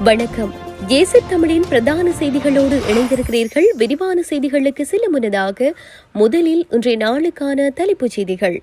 வணக்கம். ஏசி தமிழின் பிரதான செய்திகளோடு இணைந்திருக்கிறீர்கள். விரிவான செய்திகளுக்கு சில முன்னதாக முதலில் இன்றைய நாளுக்கான தலைப்புச் செய்திகள்.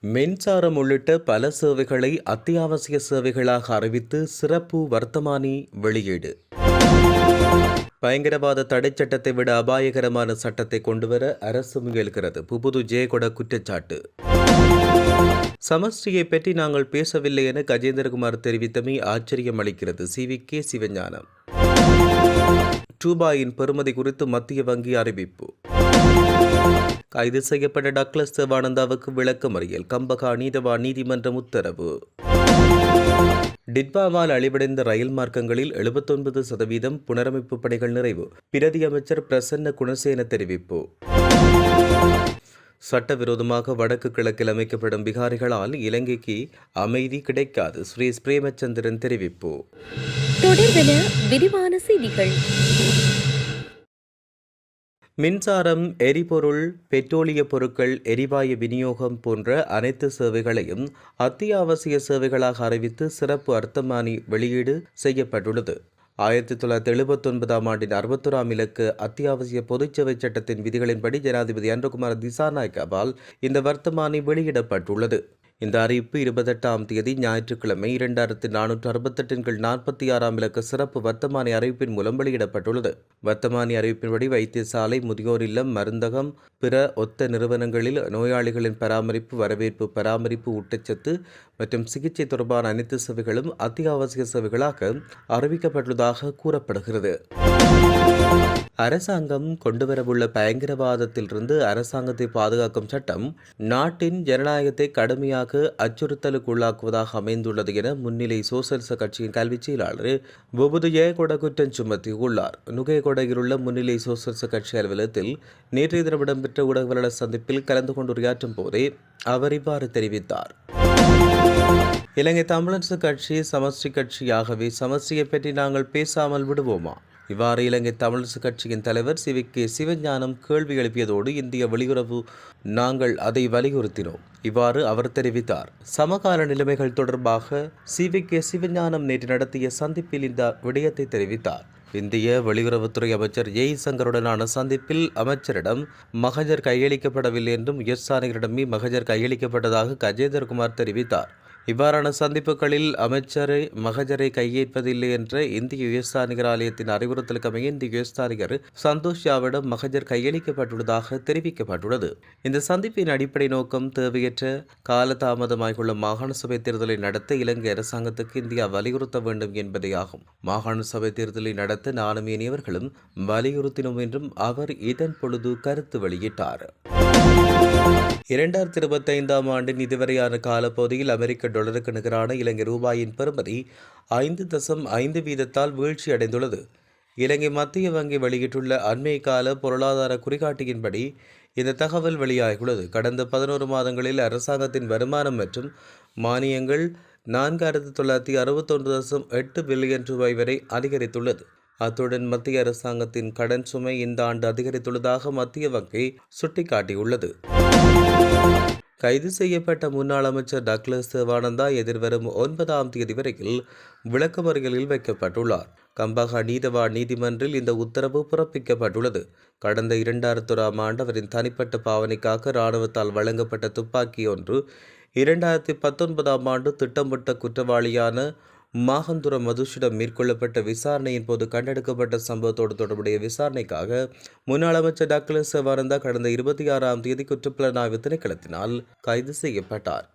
மின்சாரம் உள்ளிட்ட பல சேவைகளை அத்தியாவசிய சேவைகளாக அறிவித்து சிறப்பு வர்த்தமானி வெளியீடு. பயங்கரவாத தடை சட்டத்தை விட அபாயகரமான சட்டத்தை கொண்டுவர அரசு முயல்கிறது. புபுது ஜெயகொட குற்றச்சாட்டு. சமஸ்டியை பற்றி நாங்கள் பேசவில்லை என கஜேந்திரகுமார் தெரிவித்தமை ஆச்சரியம் அளிக்கிறது சிவி கே. சிவஞானம். ரூபாயின் பெறுமதி குறித்து மத்திய வங்கி அறிவிப்பு. கைது செய்யப்பட்ட டக்ளஸ் தேவானந்தாவுக்கு விளக்கமறியல். கம்பகா நீதவா நீதிமன்றம் உத்தரவு. டிட்பாவால் அழிவடைந்த ரயில் மார்க்கங்களில் எழுபத்தொன்பது சதவீதம் புனரமைப்பு பணிகள் நிறைவு. பிரதி அமைச்சர் பிரசன்ன குணசேன தெரிவிப்பு. சட்டவிரோதமாக வடக்கு கிழக்கில் அமைக்கப்படும் பிகாரிகளால் இலங்கைக்கு அமைதி கிடைக்காது. ஸ்ரீ பிரேமச்சந்திரன் தெரிவிப்பு. தொடர்பென விரிவான செய்திகள். மின்சாரம் எரிபொருள் பெட்ரோலிய பொருட்கள் எரிவாயு விநியோகம் போன்ற அனைத்து சேவைகளையும் அத்தியாவசிய சேவைகளாக அறிவித்து சிறப்பு அர்த்தமானி வெளியீடு செய்யப்பட்டுள்ளது. ஆயிரத்தி தொள்ளாயிரத்தி எழுபத்தொன்பதாம் ஆண்டின் அறுபத்தொராம் இலக்கு அத்தியாவசிய பொதுச்சேவை சட்டத்தின் விதிகளின்படி ஜனாதிபதி அன்றகுமார் திசாநாயக்காவால் இந்த வர்த்தமானி வெளியிடப்பட்டுள்ளது. இந்த அறிவிப்பு இருபத்தெட்டாம் தேதி ஞாயிற்றுக்கிழமை இரண்டாயிரத்தி நானூற்று அறுபத்தெட்டின் கீழ் நாற்பத்தி ஆறாம் இலக்க சிறப்பு வர்த்தமானி அறிவிப்பின் மூலம் வெளியிடப்பட்டுள்ளது. வர்த்தமானி அறிவிப்பின்படி வைத்தியசாலை முதியோர் இல்லம் மருந்தகம் பிற ஒத்த நிறுவனங்களில் நோயாளிகளின் பராமரிப்பு வரவேற்பு பராமரிப்பு ஊட்டச்சத்து மற்றும் சிகிச்சை தொடர்பான அனைத்து சேவைகளும் அத்தியாவசிய சேவைகளாக அறிவிக்கப்பட்டுள்ளதாக கூறப்படுகிறது. அரசாங்கம் கொண்டுவரவுள்ள பயங்கரவாதத்திலிருந்து அரசாங்கத்தை பாதுகாக்கும் சட்டம் நாட்டின் ஜனநாயகத்தை கடுமையாக அச்சுறுத்தலுக்குள்ளாக்குவதாக அமைந்துள்ளது என முன்னிலை சோசலிச கட்சியின் கல்வி செயலாளர் பொபுது ஜெயகொட குற்றம் சுமத்தியுள்ளார். நுகையகொடையில் உள்ள முன்னிலை சோசலிச கட்சி அலுவலகத்தில் நேற்றைய தினம் இடம்பெற்ற ஊடகவியலாளர் சந்திப்பில் கலந்து கொண்டு உரையாற்றும் போதே அவர் இவ்வாறு தெரிவித்தார். இலங்கை தமிழரசு கட்சி சமஷ்டி கட்சியாகவே சமஸ்டியை பற்றி நாங்கள் பேசாமல் விடுவோமா? இவ்வாறு இலங்கை தமிழரசு கட்சியின் தலைவர் சிவிக்கு கே சிவஞானம் கேள்வி எழுப்பியதோடு இந்திய வெளியுறவு நாங்கள் அதை வலியுறுத்தினோம். இவ்வாறு அவர் தெரிவித்தார். சமகால நிலைமைகள் தொடர்பாக சிவிக்கு கே சிவஞானம் நேற்று நடத்திய சந்திப்பில் இந்த விடயத்தை தெரிவித்தார். இந்திய வெளியுறவுத்துறை அமைச்சர் ஜெய்சங்கருடனான சந்திப்பில் அமைச்சரிடம் மகஜர் கையளிக்கப்படவில்லை என்றும் உயர்ஸ்தானிகரிடமே மகஜர் கையளிக்கப்பட்டதாக கஜேந்திரகுமார் தெரிவித்தார். இவ்வாறான சந்திப்புகளில் அமைச்சரை மகஜரை கையேற்பதில்லை என்ற இந்திய உயர்ஸ்தானிகர் ஆலயத்தின் அறிவுறுத்தலுக்கமைய இந்திய உயர்ஸ்தானிகர் சந்தோஷ் யாவிடம் மகஜர் கையளிக்கப்பட்டுள்ளதாக தெரிவிக்கப்பட்டுள்ளது. இந்த சந்திப்பின் அடிப்படை நோக்கம் தேவையற்ற காலதாமதமாகியுள்ள மாகாண சபை தேர்தலை நடத்த இலங்கை அரசாங்கத்துக்கு இந்தியா வலியுறுத்த வேண்டும் என்பதே ஆகும். மாகாண சபை தேர்தலை நடத்த நானும் இனியவர்களும் வலியுறுத்தினோம் என்றும் அவர் இதன் பொழுது கருத்து வெளியிட்டார். இரண்டாயிரத்தி இருபத்தி ஐந்தாம் ஆண்டின் இதுவரையான காலப்பகுதியில் அமெரிக்க டாலருக்கு நிகரான இலங்கை ரூபாயின் பெறுமதி ஐந்து தசம் ஐந்து வீதத்தால் வீழ்ச்சி அடைந்துள்ளது. இலங்கை மத்திய வங்கி வெளியிட்டுள்ள அண்மை கால பொருளாதார குறிகாட்டியின்படி இந்த தகவல் வெளியாகியுள்ளது. கடந்த பதினோரு மாதங்களில் அரசாங்கத்தின் வருமானம் மற்றும் மானியங்கள் நான்காயிரத்தி தொள்ளாயிரத்தி அறுபத்தொன்று தசம் எட்டு பில்லியன் ரூபாய் வரை அதிகரித்துள்ளது. அத்துடன் மத்திய அரசாங்கத்தின் கடன் சுமை இந்த ஆண்டு அதிகரித்துள்ளதாக மத்திய வங்கி சுட்டிக்காட்டியுள்ளது. கைது செய்யப்பட்ட முன்னாள் அமைச்சர் டக்ளஸ் தேவானந்தா எதிர்வரும் ஒன்பதாம் தேதி வரையில் விளக்கமறியலில் வைக்கப்பட்டுள்ளார். கம்பகா நீதவா நீதிமன்றில் இந்த உத்தரவு பிறப்பிக்கப்பட்டுள்ளது. கடந்த இரண்டாயிரத்தொராம் ஆண்டு அவரின் தனிப்பட்ட பாவனைக்காக இராணுவத்தால் வழங்கப்பட்ட துப்பாக்கி ஒன்று இரண்டாயிரத்தி பத்தொன்பதாம் ஆண்டு திட்டமிட்ட குற்றவாளியான மாகந்துர மதுஷிடம் மேற்கொள்ளப்பட்ட விசாரணையின் போது கண்டெடுக்கப்பட்ட சம்பவத்தோடு தொடர்புடைய விசாரணைக்காக முன்னாள் அமைச்சர் டாக்டர் சிவானந்தா கடந்த இருபத்தி ஆறாம் தேதி குற்றப்புலனாய்வு திணைக்களத்தினால் கைது செய்யப்பட்டார்.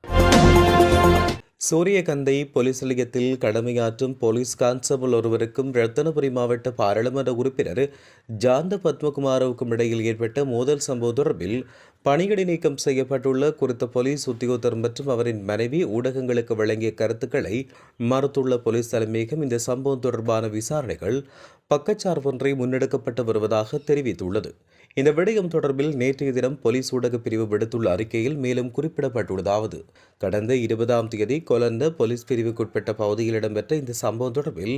சூரியகந்தை போலீஸ் நிலையத்தில் கடமையாற்றும் போலீஸ் கான்ஸ்டபிள் ஒருவருக்கும் ரத்தனபுரி மாவட்ட பாராளுமன்ற உறுப்பினர் ஜாந்த பத்மகுமாரவுக்கும் இடையில் ஏற்பட்ட மோதல் சம்பவம் தொடர்பில் பணியிடை நீக்கம் செய்யப்பட்டுள்ள குறித்த போலீஸ் உத்தியோகத்தர் மற்றும் அவரின் மனைவி ஊடகங்களுக்கு வழங்கிய கருத்துக்களை மறுத்துள்ள போலீஸ் தலைமையகம் இந்த சம்பவம் தொடர்பான விசாரணைகள் பக்கச்சார்பொன்றை முன்னெடுக்கப்பட்டு வருவதாக தெரிவித்துள்ளது. இந்த விடயம் தொடர்பில் நேற்றைய தினம் போலீஸ் ஊடக பிரிவு விடுத்துள்ள அறிக்கையில் மேலும் குறிப்பிடப்பட்டுள்ளதாவது. கடந்த இருபதாம் தேதி கொலந்த போலீஸ் பிரிவுக்குட்பட்ட பகுதியில் இடம்பெற்ற இந்த சம்பவம் தொடர்பில்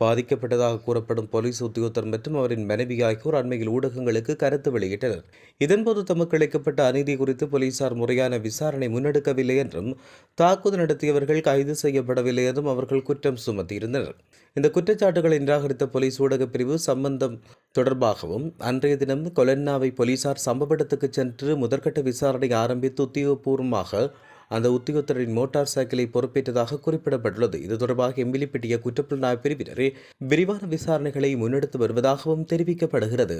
பாதிக்கப்பட்டதாக கூறப்படும் போலீஸ் உத்தியோகத்தர் மற்றும் அவரின் மனைவி ஆகியோர் அண்மையில் ஊடகங்களுக்கு கருத்து வெளியிட்டனர். இதன்போது தமக்கு அளிக்கப்பட்ட அநீதி குறித்து போலீசார் முறையான விசாரணை முன்னெடுக்கவில்லை என்றும் தாக்குதல் நடத்தியவர்கள் கைது செய்யப்படவில்லை என்றும் அவர்கள் குற்றம் சுமத்தியிருந்தனர். இந்த குற்றச்சாட்டுகளை நிராகரித்த போலீஸ் ஊடகப் பிரிவு சம்பந்தம் தொடர்பாகவும் அன்றைய தினம் கொலன்னாவை போலீசார் சம்பவ இடத்துக்கு சென்று முதற்கட்ட விசாரணை ஆரம்பித்து உத்தியோகபூர்வமாக அந்த உத்தியோகத்தரின் மோட்டார் சைக்கிளை பொறுப்பேற்றதாக குறிப்பிடப்பட்டுள்ளது. இது தொடர்பாக எம்பிலிப்பிட்டிய குற்றப்புலனாய்வு பிரிவினர் விரிவான விசாரணைகளை முன்னெடுத்து வருவதாகவும் தெரிவிக்கப்படுகிறது.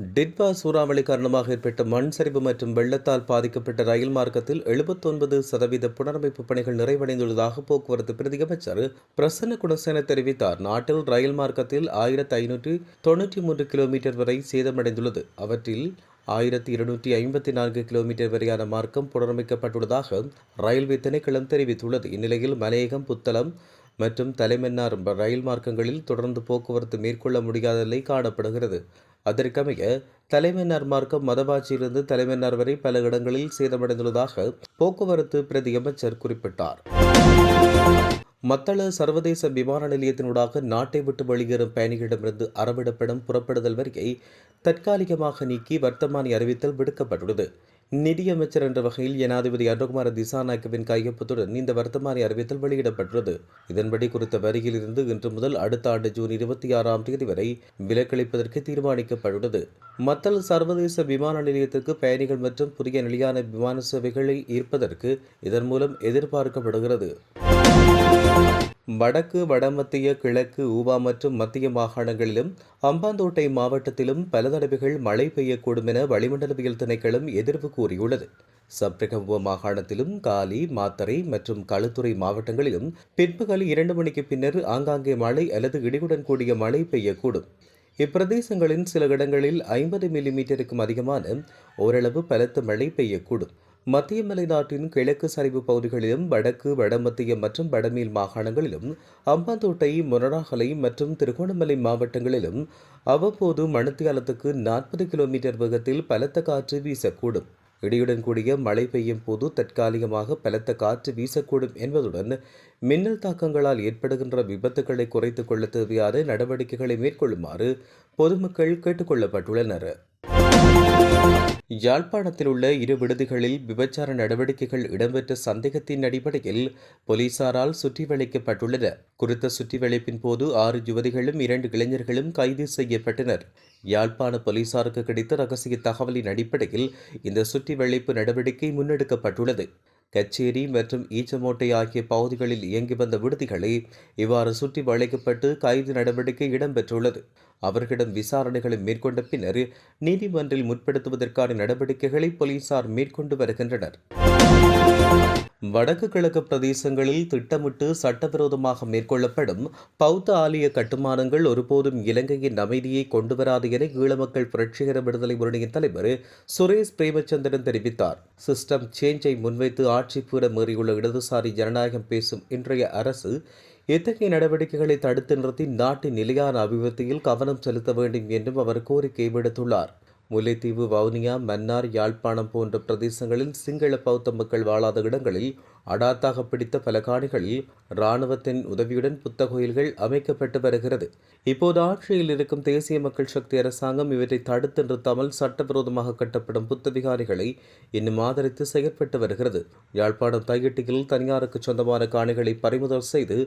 டிட்வா சூறாவளி காரணமாக ஏற்பட்ட மண் சரிவு மற்றும் வெள்ளத்தால் பாதிக்கப்பட்ட ரயில் மார்க்கத்தில் எழுபத்தொன்பது சதவீத புனரமைப்பு பணிகள் நிறைவடைந்துள்ளதாக போக்குவரத்து பிரதி அமைச்சர் பிரசன்ன குணசேன தெரிவித்தார். நாட்டில் ரயில் மார்க்கத்தில் ஆயிரத்தி ஐநூற்றி தொண்ணூற்றி மூன்று கிலோமீட்டர் வரை சேதமடைந்துள்ளது. அவற்றில் ஆயிரத்தி இருநூற்றி ஐம்பத்தி நான்கு கிலோமீட்டர் வரையான மார்க்கம் புனரமைக்கப்பட்டுள்ளதாக ரயில்வே திணைக்களம் தெரிவித்துள்ளது. இந்நிலையில் மலையகம் புத்தளம் மற்றும் தலைமன்னார் ரயில் மார்க்கங்களில் தொடர்ந்து போக்குவரத்து மேற்கொள்ள முடியாத நிலை காணப்படுகிறது. அதற்கமைய தலைமை நர்மார்க்கம் மதவாச்சியிலிருந்து தலைமை வரை பல இடங்களில் சேதமடைந்துள்ளதாக போக்குவரத்து பிரதி அமைச்சர் குறிப்பிட்டார். மத்தள சர்வதேச விமான நிலையத்தினூடாக நாட்டை விட்டு வெளியேறும் பயணிகளிடமிருந்து அறவிடப்படும் புறப்படுதல் வரியை தற்காலிகமாக நீக்கி வர்த்தமானி அறிவித்தல் விடுக்கப்பட்டுள்ளது. நிதியமைச்சர் என்ற வகையில் ஜனாதிபதி அனுகுமார திசாநாயக்கவின் கையொப்பத்துடன் இந்த வர்த்தமானி அறிவித்தல் வெளியிடப்பட்டுள்ளது. இதன்படி குறித்த வரியில் இருந்து இன்று முதல் அடுத்த ஆண்டு ஜூன் இருபத்தி ஆறாம் தேதி வரை விலக்களிப்பதற்கு தீர்மானிக்கப்பட்டுள்ளது. மத்தல் சர்வதேச விமான நிலையத்திற்கு பயணிகள் மற்றும் புதிய நிலையான விமான சேவைகளை ஈர்ப்பதற்கு இதன் மூலம் எதிர்பார்க்கப்படுகிறது. வடக்கு வடமத்திய கிழக்கு ஊவா மற்றும் மத்திய மாகாணங்களிலும் அம்பாந்தோட்டை மாவட்டத்திலும் பல தடவைகள் மழை பெய்யக்கூடும் என வளிமண்டலவியல் திணைக்களம் எதிர்ப்பு கூறியுள்ளது. சப்ரகம்புவ மாகாணத்திலும் காலி மாத்தறை மற்றும் களுத்துறை மாவட்டங்களிலும் பிற்பகல் இரண்டு மணிக்கு பின்னர் ஆங்காங்கே மழை அல்லது இடியுடன் கூடிய மழை பெய்யக்கூடும். இப்பிரதேசங்களின் சில இடங்களில் ஐம்பது மில்லிமீட்டருக்கும் அதிகமான ஓரளவு பலத்த மழை பெய்யக்கூடும். மத்திய மலைநாட்டின் கிழக்கு சரிவு பகுதிகளிலும் வடக்கு வடமத்திய மற்றும் வடமேல் மாகாணங்களிலும் அம்பாந்தோட்டை மொனராகலை மற்றும் திருகோணமலை மாவட்டங்களிலும் அவ்வப்போது மணித்தியாலத்துக்கு நாற்பது கிலோமீட்டர் வேகத்தில் பலத்த காற்று வீசக்கூடும். இடியுடன் கூடிய மழை பெய்யும் போது தற்காலிகமாக பலத்த காற்று வீசக்கூடும் என்பதுடன் மின்னல் தாக்கங்களால் ஏற்படுகின்ற விபத்துக்களை குறைத்துக் கொள்ள தேவையான நடவடிக்கைகளை மேற்கொள்ளுமாறு பொதுமக்கள் கேட்டுக்கொள்ளப்பட்டுள்ளனர் யாழ்ப்பாணத்தில் உள்ள இரு விடுதிகளில் விபச்சார நடவடிக்கைகள் இடம்பெற்ற சந்தேகத்தின் அடிப்படையில் போலீசாரால் சுற்றி வளைக்கப்பட்டுள்ளன குறித்த சுற்றி வளைப்பின் போது ஆறு யுவதிகளும் இரண்டு இளைஞர்களும் கைது செய்யப்பட்டனர். யாழ்ப்பாண போலீசாருக்கு கிடைத்த ரகசிய தகவலின் அடிப்படையில் இந்த சுற்றி வளைப்பு நடவடிக்கை முன்னெடுக்கப்பட்டுள்ளது. கச்சேரி மற்றும் ஈச்சமோட்டை ஆகிய பகுதிகளில் இயங்கி வந்த விடுதிகளை இவ்வாறு சுற்றி வளைக்கப்பட்டு கைது நடவடிக்கை இடம்பெற்றுள்ளது. அவர்களிடம் விசாரணைகளை மேற்கொண்ட பின்னர் நீதிமன்றில் முற்படுத்துவதற்கான நடவடிக்கைகளை போலீசார் மேற்கொண்டு வருகின்றனர். வடக்கு கிழக்கு பிரதேசங்களில் திட்டமிட்டு சட்டவிரோதமாக மேற்கொள்ளப்படும் பௌத்த ஆலய கட்டுமானங்கள் ஒருபோதும் இலங்கையின் அமைதியை கொண்டுவராது என ஈழமக்கள் புரட்சிகர விடுதலை முன்னணியின் தலைவர் சுரேஷ் பிரேமச்சந்திரன் தெரிவித்தார். சிஸ்டம் சேஞ்சை முன்வைத்து ஆட்சி பூர மீறியுள்ள இடதுசாரி ஜனநாயகம் பேசும் இன்றைய அரசு இத்தகைய நடவடிக்கைகளை தடுத்து நிறுத்தி நாட்டின் நிலையான அபிவிருத்தியில் கவனம் செலுத்த வேண்டும் என்றும் அவர் கோரிக்கை விடுத்துள்ளார். முல்லைத்தீவு வவுனியா மன்னார் யாழ்ப்பாணம் போன்ற பிரதேசங்களில் சிங்கள பௌத்த மக்கள் வாழாத இடங்களில் அடாத்தாக பிடித்த பல காணிகளில் இராணுவத்தின் உதவியுடன் புத்த கோயில்கள் அமைக்கப்பட்டு வருகிறது. இப்போது ஆட்சியில் இருக்கும் தேசிய மக்கள் சக்தி அரசாங்கம் இவற்றை தடுத்து நிறுத்தாமல் சட்டவிரோதமாக கட்டப்படும் புத்த விகாரிகளை இன்னும் ஆதரித்து செயற்பட்டு வருகிறது. யாழ்ப்பாணம் தையிட்டியில் தனியாருக்கு சொந்தமான காணிகளை பறிமுதல் செய்து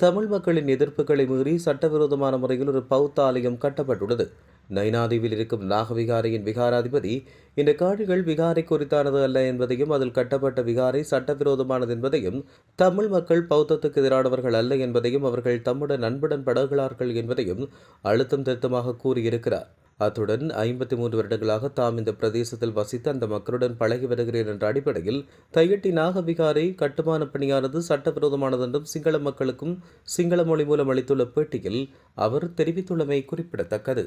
தமிழ் மக்களின் எதிர்ப்புகளை மீறி சட்டவிரோதமான முறையில் ஒரு பௌத்த ஆலயம் கட்டப்பட்டுள்ளது. நைனாதீவில் இருக்கும் நாகவிகாரையின் விகாராதிபதி இந்த காணிகள் விகாரை குறித்தானது அல்ல என்பதையும் அதில் கட்டப்பட்ட விகாரை சட்டவிரோதமானது என்பதையும் தமிழ் மக்கள் பௌத்தத்துக்கு எதிரானவர்கள் அல்ல என்பதையும் அவர்கள் தம்முடன் அன்புடன் பழகுகிறார்கள் என்பதையும் அழுத்தம் திருத்தமாக கூறியிருக்கிறார். அத்துடன் ஐம்பத்தி மூன்று வருடங்களாக தாம் இந்த பிரதேசத்தில் வசித்து அந்த மக்களுடன் பழகி வருகிறேன் என்ற அடிப்படையில் தையட்டி நாகவிகாரை கட்டுமான பணியானது சட்டவிரோதமானது என்றும் சிங்கள மக்களுக்கும் சிங்கள மொழி மூலம் அளித்துள்ள பேட்டியில் அவர் தெரிவித்துள்ளமை குறிப்பிடத்தக்கது.